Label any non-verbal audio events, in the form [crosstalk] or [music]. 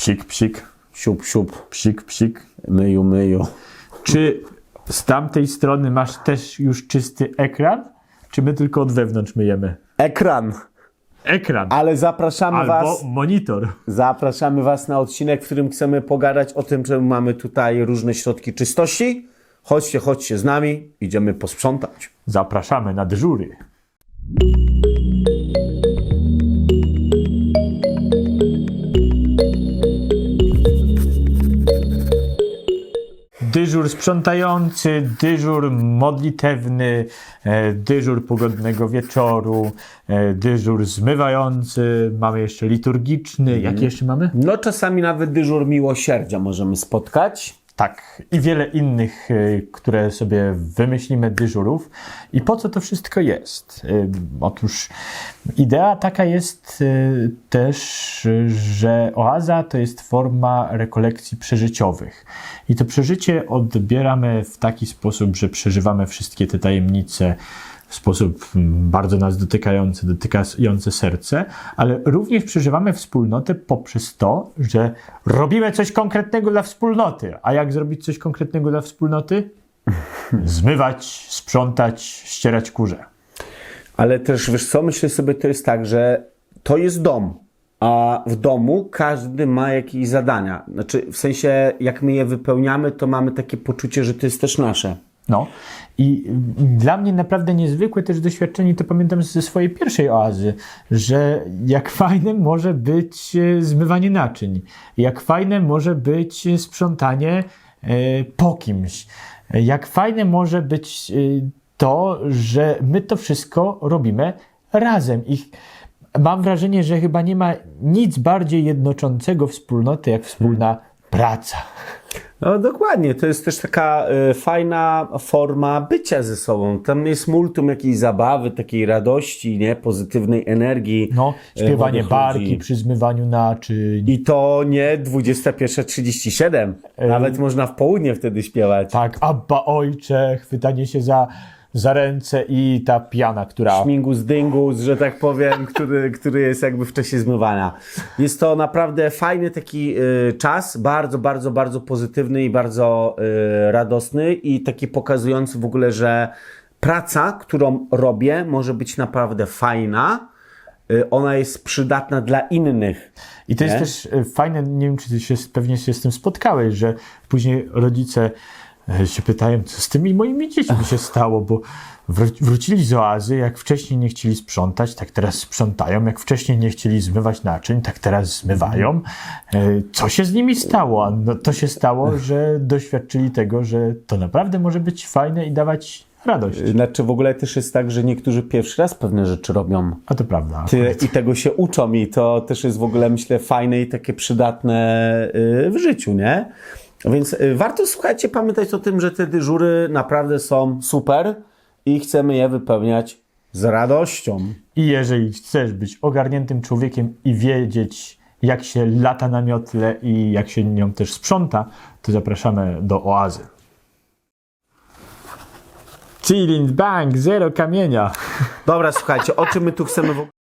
Psik, psik, Siup, siup, psik, psik. myju, myju. Czy z tamtej strony masz też już czysty ekran? Czy my tylko od wewnątrz myjemy? Ekran. Ekran. Ale zapraszamy Albo was, monitor. zapraszamy was na odcinek, w którym chcemy pogadać o tym, że mamy tutaj różne środki czystości. Chodźcie, chodźcie z nami, idziemy posprzątać. Zapraszamy na dyżury. Dyżur sprzątający, dyżur modlitewny, e, dyżur pogodnego wieczoru, e, dyżur zmywający, mamy jeszcze liturgiczny. Jaki jeszcze mamy? No czasami nawet dyżur miłosierdzia możemy spotkać. Tak, i wiele innych, y, które sobie wymyślimy dyżurów. I po co to wszystko jest? Y, Otóż idea taka jest y, też, że oaza to jest forma rekolekcji przeżyciowych. I to przeżycie odbieramy w taki sposób, że przeżywamy wszystkie te tajemnice w sposób mm, bardzo nas dotykający, dotykający serce, ale również przeżywamy wspólnotę poprzez to, że robimy coś konkretnego dla wspólnoty. A jak zrobić coś konkretnego dla wspólnoty? [laughs] Zmywać, sprzątać, ścierać kurze. Ale też, wiesz co, myślę sobie, to jest tak, że to jest dom, a w domu każdy ma jakieś zadania. Znaczy, w sensie, jak my je wypełniamy, to mamy takie poczucie, że to jest też nasze. No i dla mnie naprawdę niezwykłe też doświadczenie, to pamiętam ze swojej pierwszej oazy, że jak fajne może być e, zmywanie naczyń, jak fajne może być sprzątanie e, po kimś, jak fajne może być e, to, że my to wszystko robimy razem. I mam wrażenie, że chyba nie ma nic bardziej jednoczącego wspólnoty jak wspólna praca. No dokładnie, to jest też taka y, fajna forma bycia ze sobą. Tam jest multum jakiejś zabawy, takiej radości, nie? Pozytywnej energii. No, y, śpiewanie barki ludzi. przy zmywaniu naczyń. I to nie 21.37. Nawet można w południe wtedy śpiewać. Tak, Abba Ojcze, chwytanie się za, za ręce i ta piana, która... Śmigus dyngus, że tak powiem, który, który jest jakby w czasie zmywania. Jest to naprawdę fajny taki y, czas, bardzo, bardzo, bardzo pozytywny i bardzo y, radosny i taki pokazujący w ogóle, że praca, którą robię, może być naprawdę fajna. Y, ona jest przydatna dla innych. I to jest Nie? też e, fajne, nie wiem, czy ty się, pewnie się z tym spotkałeś, że później rodzice się pytają, co z tymi moimi dziećmi się stało, bo wró- wrócili z oazy, jak wcześniej nie chcieli sprzątać, tak teraz sprzątają, jak wcześniej nie chcieli zmywać naczyń, tak teraz zmywają. E, Co się z nimi stało? No, to się stało, że doświadczyli tego, że to naprawdę może być fajne i dawać radość. Znaczy w ogóle też jest tak, że niektórzy pierwszy raz pewne rzeczy robią. A to prawda. Ty, I tego się uczą i to też jest w ogóle, myślę, fajne i takie przydatne w życiu, nie? Więc y, warto, słuchajcie, pamiętać o tym, że te dyżury naprawdę są super i chcemy je wypełniać z radością. I jeżeli chcesz być ogarniętym człowiekiem i wiedzieć, jak się lata na miotle i jak się nią też sprząta, to zapraszamy do oazy. Chilling Bank, zero kamienia. Dobra, słuchajcie, o czym my tu chcemy w ogóle